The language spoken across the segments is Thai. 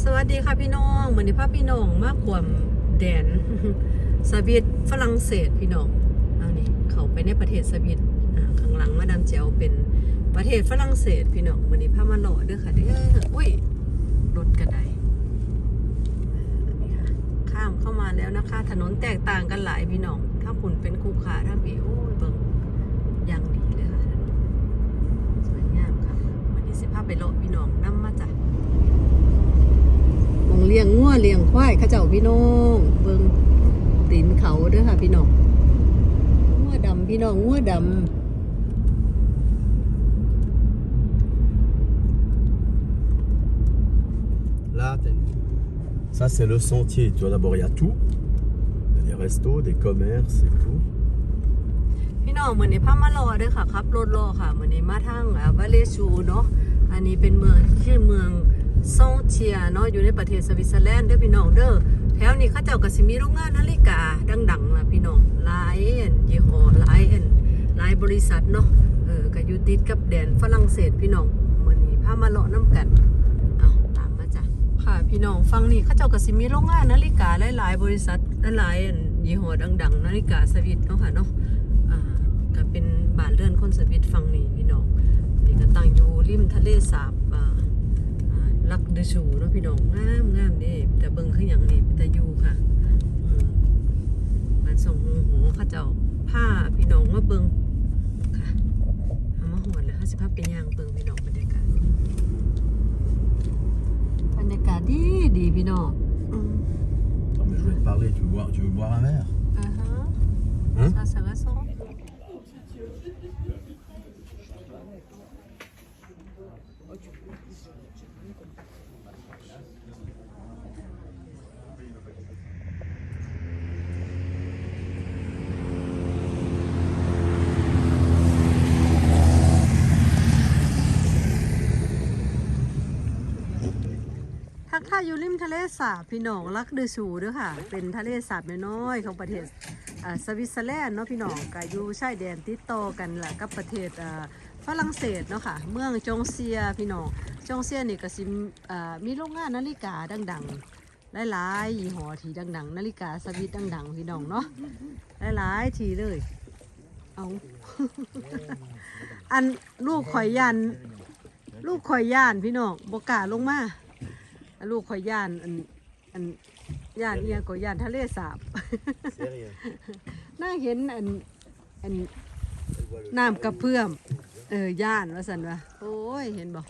สวัสดีค่ะพี่น้องเหมือนที่พาพี่น้องมากกว่าแดนสวิตฝรั่งเศสพี่น้องเอานี่เขาไปในประเทศสวิตข้างหลังมาดามเจลเป็นประเทศฝรั่งเศสพี่น้องวันนี้พามาหล่อเด้อค่ะเด้ออุ้ยรถกระไดข้ามเข้ามาแล้วนะคะ ถนนแตกต่างกันหลายพี่น้องถ้าคุณเป็นคูขาถ้าปีโอ้ยเบิ่งอย่างดีเลยค่ะถนนสวยงามค่ะวันนี้สิพาไปเลาะพี่น้องนำมาจาก มองเลี้ยง งัวเลี้ยงควายเข้าเจ้าพี่น้องเบิ่งตีนเขาเด้อค่ะพี่น้องงัวดำพี่น้องงัวด Là, t'as une- ça c'est le sentier. Tu vois d'abord il y a tout. Il y a des restos, des commerces et tout. ำพี่น้องเหมือนในพามารอเด้อค่ะขับรถรอค่ะเหมือนในมาทางอ่าวาเลชูเนาะอันนี้เป็นเมืองชื่อเมือง ซองเชียเนาะอยู่ในประเทศสวิตเซอร์แลนด์เด้อพี่น้องเด้อแถวนี้เขาเจ้าก็สิมีโรงงานนาฬิกาดังๆล่ะพี่น้องหลายยี่ห้อหลายอันหลายบริษัทเนาะเออก็อยู่ติดกับแดนฝรั่งเศสพี่น้องเมือนี้พามาเลาะน้ำกันเอาตามมาจ้ะค่ะพี่น้องฟังนี่เขาเจ้าก็สิมีโรงงานนาฬิกาหลายๆบริษัทหลายยี่ห้อดังๆนาฬิกาสวิตเนาะค่ะเนาะอ่าก็เป็นบ้านเรือนคนสวิตฟังนี่พี่น้องนี่ก็ตั้งอยู่ริมทะเลสาบ ลักเดชูเนาะพี่น้องงามงามเด้แต่เบิ่งคือหยังนี่เป็นตาอยู่ค่ะอืมบ้านสองหูหูเขาเจ้าผ้าพี่น้องมาเบิ่งค่ะเอามาหวนเลยค่ะสิพาไปย่างเบิ่งพี่น้องบรรยากาศบรรยากาศดีดีพี่น้องอืม Attends, mais je voulais te parler. Tu veux boire, tu veux boire un verre อ่าฮะ Hein ซาซ ทักทายอยู่ริมทะเลสาบพี่น้องลักเดอชูด้วยค่ะ เป็นทะเลสาบน้อยของประเทศสวิตเซอร์แลนด์เนาะพี่น้องก็อยู่ชายแดนติดต่อกันแหละกับประเทศฝรั่งเศสเนาะค่ะ เมืองจงเซียพี่น้องจงเซียนี่ก็สิมีโรงงานนาฬิกาดังๆหลายๆยี่ห้อที่ดังๆนาฬิกาสวิตดังๆพี่น้องเนาะหลายๆทีเลยเอาอันลูกข่อยยัน ลูกข่อยย่านพี่น้องบกล้าลงมา ลูกข่อยย่านอันอันย่านเอียงก็ย่านทะเลสาบ C'est rien. น่าเห็นอันอันน้ำกระเพื่อม เออย่านว่าสันวะโอ้ย เห็นบอก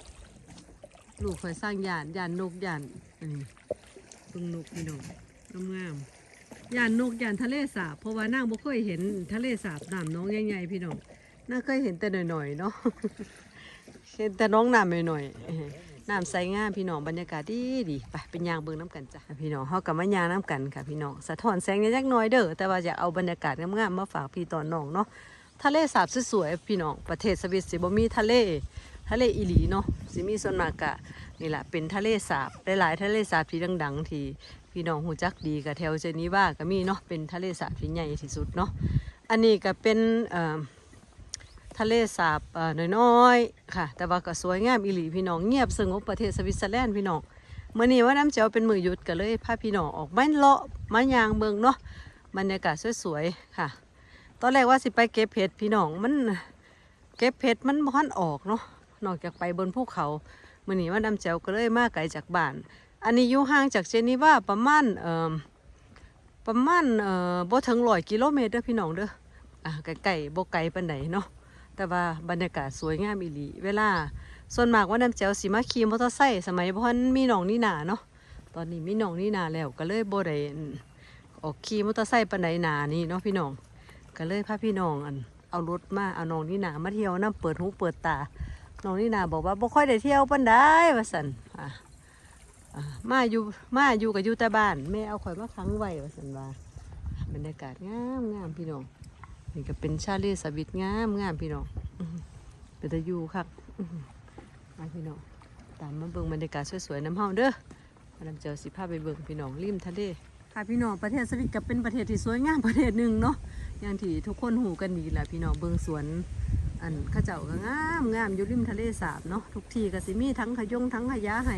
ลูกข่อยสร้างย่านย่านนกย่านอันนี้เพิ่งนกพี่น้องงามๆย่านนกย่านทะเลสาบ เพราะว่านางบ่เคยเห็นทะเลสาบน้ำน้องใหญ่ๆพี่น้องน่าเคยเห็นแต่หน่อยๆเนาะ เห็นแต่น้องน้ำหน่อยๆเออ น้ำใสงามพี่น้องบรรยากาศดีดีไปเป็นยางเบิ่งน้ำกันจ้ะพี่น้องเฮากับมายางน้ำกันค่ะพี่น้องสะท้อนแสงนิดๆน้อยเด้อแต่ว่าอยากเอาบรรยากาศงามๆมาฝากพี่ตอนน้องเนาะทะเลสาบสวยๆพี่น้องประเทศสวิตสิบ่มีทะเลทะเลอีหลีเนาะสิมีส่วนมากกะนี่แหละเป็นทะเลสาบหลายๆทะเลสาบที่ดัง ๆ ที่พี่น้องหูจักดีกับแถวเจนีว่าก็มีเนาะเป็นทะเลสาบที่ใหญ่ที่สุดเนาะอันนี้ก็เป็นเอ่อ ทะเลสาบน้อยๆค่ะ แต่ว่าก็สวยงามอีหลีพี่น้องเงียบสงบประเทศสวิตเซอร์แลนด์พี่น้องเมื่อนี้ว่าน้ำเจ้าเป็นมือหยุดก็เลยพาพี่น้องออกมาเลาะมายางเมืองเนาะบรรยากาศสวยๆค่ะ ตอนแรกว่าสิไปเก็บเห็ดพี่น้องมันเก็บเห็ดมันบ่ทันออกเนาะนอกจากไปบนภูเขาเมื่อนี้ว่าน้ำเจ้าก็เลยมาไกลจากบ้าน อันนี้อยู่ห่างจากเจนีวาประมาณเอ่อประมาณเอ่อบ่ถึงร้อยกิโลเมตรเด้อพี่น้องเด้ออะไกลๆบ่ไกลปานใดเนาะ แต่ว่าบรรยากาศสวยงามอีหลีเวลา ส่วนมากว่าน้ำแจ๋วสิมาขี่มอเตอร์ไซค์สมัยบ่ทันมีน้องนี่นาเนาะตอนนี้มีน้องนี่นาแล้วก็เลยโบ่ได้อั่นออกขี่มอเตอร์ไซค์ปานใดหนานี่เนาะพี่น้อง ก็เลยพาพี่น้องอันเอารถมาเอาน้องนี่นามาเที่ยวนํเปิดหูเปิดตาน้องนี่นาบอกว่าบ่ค่อยได้เที่ยวปานใดว่าซั่นอะมาอยู่มาอยู่กับอยู่แต่บ้านแม่เอาข่อยมาขังไว้ว่าสันว่าบรรยากาศงามงามพี่น้อง นี่ก็เป็นชาลีสวิตงามงามพี่น้องเป็นตะยูครับมาพี่น้องตามมาเบิ่งบรรยากาศสวยๆน้ำเฮาเด้อมาดำเจอสิพาไปเบิ่งพี่น้องริมทะเลค่ะพี่น้องประเทศสวิตก็เป็นประเทศที่สวยงามประเทศหนึ่งเนาะอย่างที่ทุกคนหูกันดีแหละพี่น้องเบิ่งสวนอันข้าเจ้าก็งามงามอยู่ริมทะเลสาบเนาะทุกที่ก็สิมีทั้งขยงทั้งขยะให้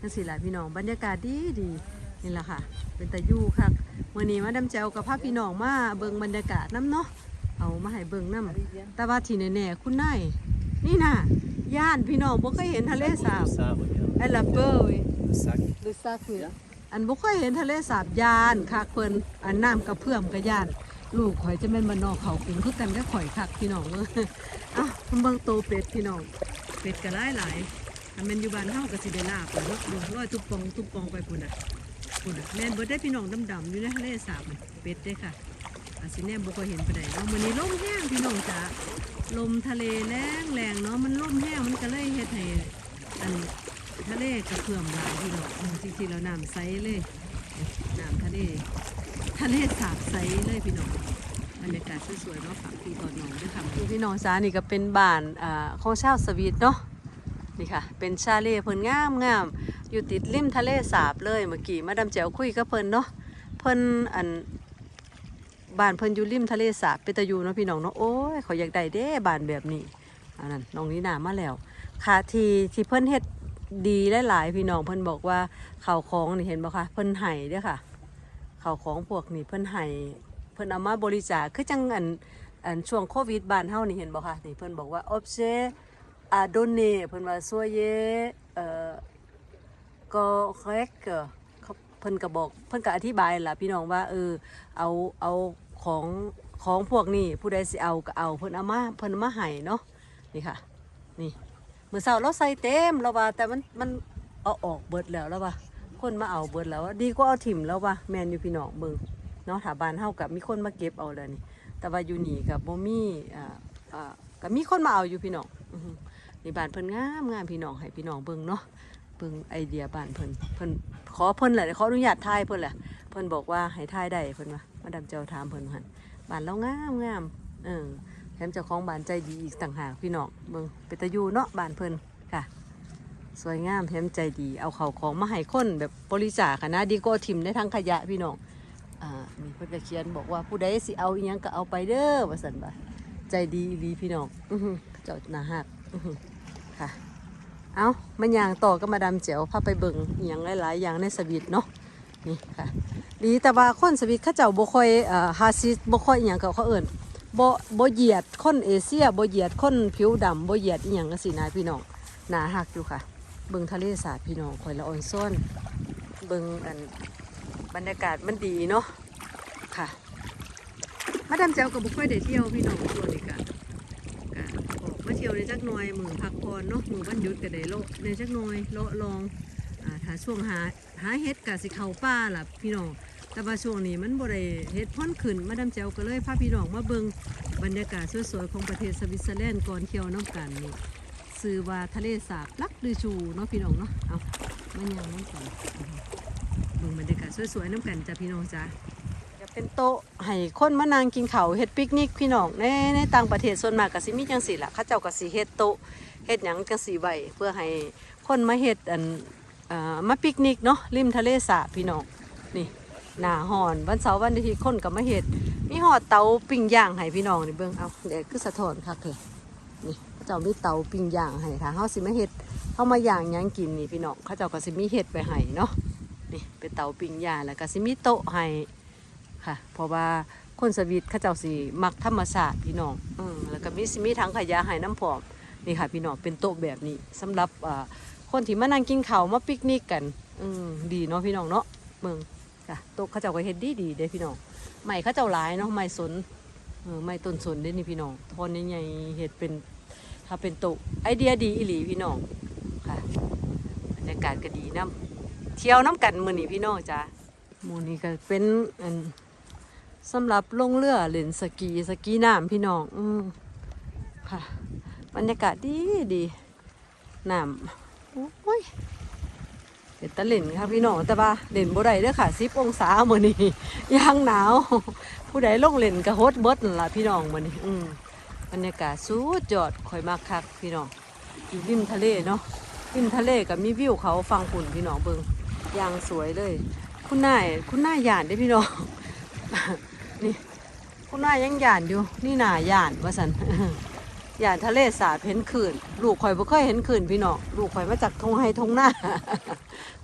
จังซี่ล่ะพี่น้องบรรยากาศดีดีนี่แหละค่ะ เป็นตะยูคักมื้อนี้มาดำแจวกับพาพี่น้องมาเบิ่งบรรยากาศนํเนาะ เอามาให้เบิ่งนํแต่ว่าที่แน่ๆคุณนายนี่น่ะย่านพี่น้องบ่เคยเห็นทะเลสาบ Ça, regarde. ไอ้ละเปอร์เว้ย Le sac. ดูซากคืออันบ่เคยเห็นทะเลสาบยานคักเพิ่นอันน้ำกระเพื่อมกระยาน ลูกข่อยจะแม่นบ้านนอกเขากรุงคือกันก็ข่อยคักพี่น้องเอ้ยอ้าวเพิ่นเบิ่งโตเป็ดพี่น้องเป็ดก็หลายหลายๆอันแม่นอยู่บ้านเฮาก็สิได้ลาบเนาะดูร้อยทุบปองทุบปองไปพุ่นน่ะพุ่นน่ะแม่นเบิดได้พี่น้องดำๆอยู่ในทะเลสาบน่ะเป็ดเด้ค่ะ อาสิแน่บ่ค่อยเห็นไปานเนาะมื้อนี้ลมแห้งพี่น้องจ๋าลมทะเลแรงแรงๆเนาะมันลมแห้งมันก็เลยเฮ็ดให้อันทะเลกระเพื่อมหลายพี่น้องจริงๆแล้วน้ำใสเลยน้ำทะเลทะเลสาบใสเลยพี่น้องบรรยากาศสวยๆเนาะฝากพี่ตอนน้องด้วยค่ะพี่น้องจ้านี่ก็เป็นบ้านอ่าของชาวสวีทเนาะนี่ค่ะ เป็นชาเล่เพิ่นงามงามอยู่ติดริมทะเลสาบเลยเมื่อกี้มาดามแจ๋วคุยกับเพิ่นเนาะเพิ่นอัน บ้านเพิ่นอยู่ริมทะเลสาบเปตยูเนาะพี่น้องเนาะโอ้ยเขาอยากได้เด้บ้านแบบนี้อันนั้นน้องนี่นามาแล้วค่ะที่ที่เพิ่นเฮ็ดดีหลายๆพี่น้องเพิ่นบอกว่าข่าวของนี่เห็นบ่คะเพิ่นไห้เด้อค่ะข่าวของพวกนี้เพิ่นไห้เพิ่นเอามาบริจาคคือจังอันอันช่วงโควิดบ้านเฮานี่เห็นบ่คะนี่เพิ่นบอกว่า obje a donné เพิ่นว่า soyez เอ่อ correct เขาเพิ่นก็บอกเพิ่นก็อธิบายล่ะพี่น้องว่าเออเอาเอา ของของพวกนี้ผู้ใดสิเอาก็เอาเพิ่นเอามาเพิ่นมาให้เนาะนี่ค่ะ นี่มื่อเช้าเราใส่เต็มแล้วว่าแต่มันมันเอาออกเบิดแล้วแล้วว่าคนมาเอาเบิดแล้วดีกว่าเอาถิ่มแล้วว่าแมนอยู่พี่น้องเบิ่งเนาะถาบานเฮากับมีคนมาเก็บเอาแล้วนี่ แต่ว่าอยู่หนีกับบ่มีอ่าอ่ากับมีคนมาเอาอยู่พี่น้องนี่บ้านเพิ่นงามงามพี่น้องให้พี่น้องเบิ่งเนาะเบิ่งไอเดียบ้านเพิ่นเพิ่นขอเพิ่นแหละขออนุญาตถ่ายเพิ่นแหละเพิ่นบอกว่าให้ถ่ายได้เพิ่นว่า มาดามเจ้าถามเพิ่นว่าหั่นบ้านเรางามงามเออแถมเจ้าของบ้านใจดีอีกต่างหากพี่น้องเบิ่งเปตะยูเนาะบ้านเพิ่นค่ะ สวยงามแถมใจดี เอาเขาของมาให้คนแบบบริจาคอะนะดีกว่าทิมในทางขยะพี่น้องอ่ามีเพิ่นก็เขียนบอกว่าผู้ใดสิเอาอีหยังก็เอาไปเด้อว่าซั่นบ่าใจดีอีพี่น้องอือเจ้าหน้าฮักค่ะเอามันย่างต่อก็มาดามเจียวพาไปเบิ่งอีหยังหลายๆอย่างในสวิตเนาะนี่ค่ะ ดีแต่ว่าคนสวิตเขาเจ้าบ่ค่อยเอ่อฮาซิสบ่ค่อยอีหยังกับเขาเอิ้นบ่บ่เหยียดคนเอเชียบ่เหยียดคนผิวดำบ่เหยียดอีหยังจังซี่นะพี่น้องหนาหักอยู่ค่ะ เบิ่งทะเลสาบพี่น้องข่อยละอ่อนซ้อนเบิ่งอันบรรยากาศมันดีเนาะค่ะมาดามแจวก็บ่ค่อยได้เที่ยวพี่น้องช่วงนี้ก็ก็ออกมาเที่ยวในจักหน่อยมื้อพักผ่อนเนาะมื้อวันหยุดก็ได้เลาะในจักหน่อยเลาะลองอ่าถ้าช่วงหาหาเฮ็ดก็สิเข้าป่าล่ะพี่น้อง แต่ว่าช่วงนี้มันบ่ได้เฮ็ดพ่นขึ้นมาดามแจวก็เลยพาพี่น้องมาเบิงบรรยากาศสวยๆของประเทศสวิตเซอร์แลนด์ก่อนเที่ยวน้ำกันนี่ชื่อว่าทะเลสาบลักลือชูเนาะพี่น้องเนาะเอามันยังน้ำกันเบิ่งบรรยากาศสวยๆน้ำกันจ้ะพี่น้องจ้ะจะเป็นโต๊ะให้คนมานั่งกินเขาเฮ็ดปิกนิกพี่น้องในในต่างประเทศส่วนมากก็สิมีจังซี่ล่ะเขาเจ้าก็สิเฮ็ดโต๊ะเฮ็ดหยังจังซี่ไว้เพื่อให้คนมาเฮ็ดอันอ่ามาปิกนิกเนาะริมทะเลสาบพี่น้องนี่ หน้าห่อนวันเสาร์วันอาทิตย์คนก็มาเฮ็ดมีหอดเตาปิ้งย่างให้พี่น้องนี่เบิ่งเอาเดี๋ยวคือสะท้อนคักเลยนี่เจ้ามีเตาปิ้งย่างให้ถ้าเฮาสิมาเฮ็ดเฮามาย่างยังกินนี่พี่น้องเขาเจ้าก็สิมีเฮ็ดไว้ให้เนาะนี่เป็นเตาปิ้งย่างแล้วก็สิมีโต๊ะให้ค่ะ เพราะว่าคนสวีทเขาเจ้าสิมักธรรมชาติพี่น้องอืมแล้วก็มีสิมีถังขยะให้น้ำพร้อมนี่ค่ะพี่น้องเป็นโต๊ะแบบนี้สำหรับคนที่มานั่งกินข้าวมาปิกนิกกัน อืมดีเนาะพี่น้องเนาะเมือง จ้ะตกเขาเจ้าก็เฮ็ดดีดีเด้พี่น้องใหม่เขาเจ้าหลายเนาะใหม่สนเออใหม่ต้นสนเด้นี่พี่น้องทอนใหญ่เฮ็ดเป็นถ้าเป็นโตะไอเดียดีอีหลีพี่น้องค่ะบรรยากาศก็ดีน้ำเที่ยวน้ำกันมือนี้พี่น้องจ้ะหมู่นี้ก็เป็นอันสำหรับลงเรือเล่นสกีสกีน้ำพี่น้องอืมค่ะ บรรยากาศดีดีน้ำโอ้ย เป็นตะเล่นครับพี่น้องแต่ว่าเล่นบ่ได้เด้อค่ะ10องศามื้อนี้ยังหนาว ผู้ใดลงเล่นก็โฮดเบิดล่ะพี่น้องมื้อนี้อืมบรรยากาศสุดยอดข่อยมากคักพี่น้องอยู่ริมทะเลเนาะริมทะเลก็มีวิวเขาฟังฝุ่นพี่น้องเบิงย่างสวยเลย คุณนายคุณนายหยานเด้พี่น้องนี่ คุณนายยังหยานอยู่นี่น่ายานว่าซั่น อย่าทะเลสาบเห็นขื่นลูกข่อยบ่เคยเห็นขื่นพี่น้องลูกข่อยมาจากทงไฮทงหน้า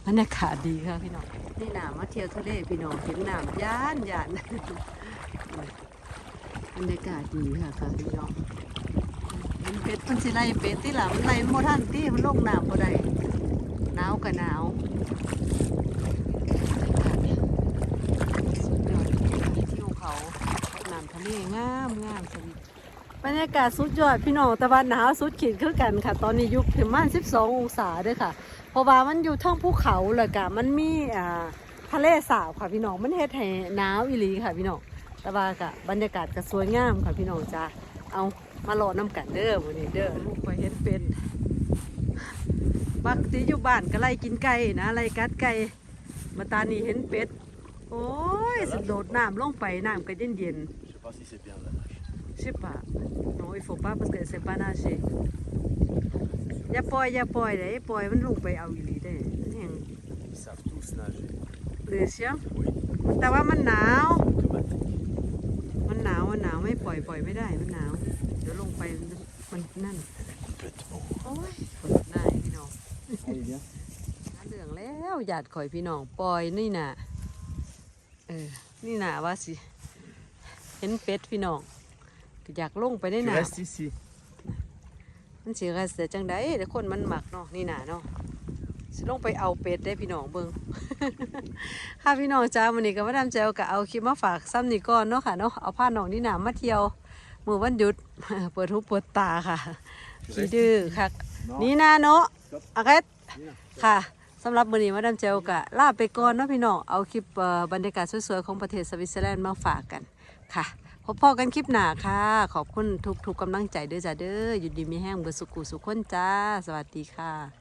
บรรยากาศดีค่ะพี่น้องนี่น้ำมาเที่ยวทะเลพี่น้องเห็นน้ำย่านย่านบรรยากาศดีค่ะค่ะพี่น้องเห็นเป็ดมันสิไล่เป็ดที่หลังมันไล่โมทันที่มันลงน้ำบ่ได้หนาวกับหนาวสุดยอดทิวเขาน้ำทะเลงามงามสวิต บรรยากาศสุดยอดพี่น้องต่ว่าหนาวสุดขีดคือกันค่ะ ตอนนี้ยุคถึงประมาณ12 องศาด้วยค่ะ เพราะว่ามันอยู่ท่องภูเขาเลยกะมันมีอ่าทะเลสาบค่ะพี่น้องมันเฮ็ดให้หนาวอีหลีค่ะพี่น้องต่ว่ากะบรรยากาศก็สวยงามค่ะพี่น้องจ้าเอามาโลน้ำกันเด้อวันนี้เด้อลูกไปเห็นเป็ดปกติอยู่บ้านก็ไล่กินไก่นะไล่กัดไก่มาตานี่เห็นเป็ด โอ้ยสโดดน้ำลงไปน้ำก็เย็นเย็น Je sais pas si c'est bien la nage. ๆใช่ปะ non il faut pas parce que c'est pas nager อย่าปล่อยอย่าปล่อยเลยปล่อยมันลงไปเอาอีหลีได้แห่ง Ils savent tous nager. เหลือเชียว Oui. แต่ว่ามันหนาว Automatique. มันหนาวมันหนาวไม่ปล่อยปล่อยไม่ได้มันหนาว เดี๋ยวลงไปมันนั่น Complètement. โอ้ยเปิดได้พี่น้อง Allez, viens. หาเรื่องแล้วหยาดข่อยพี่น้องปล่อยนี่น่ะเออนี่น่ะว่าสิ เห็นเป็ดพี่น้องก็ อยากลงไปได้ Tu หนา restes ici. มันสิกระเสียจังไดแต่คนมันหมักเนาะนี่น่ะเนาะสิลงไปเอาเป็ดได้พี่น้องเบิ่งค่ะพี่น้องจ้าวันนี้ก็มาดามแจวก็เอาคลิปมาฝากซ้ำนี่ก่อนเนาะค่ะเนาะเอาผ้าน้องนี่น่ะมาเที่ยวมือวันหยุด เปิดหูเปิดตาค่ะขี้ดื้อค่ะนี่นะเนาะโอเคค่ะสำหรับมื้อนี้มาดามเจลกะลาไปก่อนเนาะพี่น้องเอาคลิปเอ่อบรรยากาศสวยๆของประเทศสวิตเซอร์แลนด์มาฝากกันค่ะ พบพอกันคลิปหนาค่ะ ขอบคุณทุกๆกำลังใจเด้อจ้าเด้ออยู่ดีมีแห้งเบอร์สุกุสุขคนจ้า สวัสดีค่ะ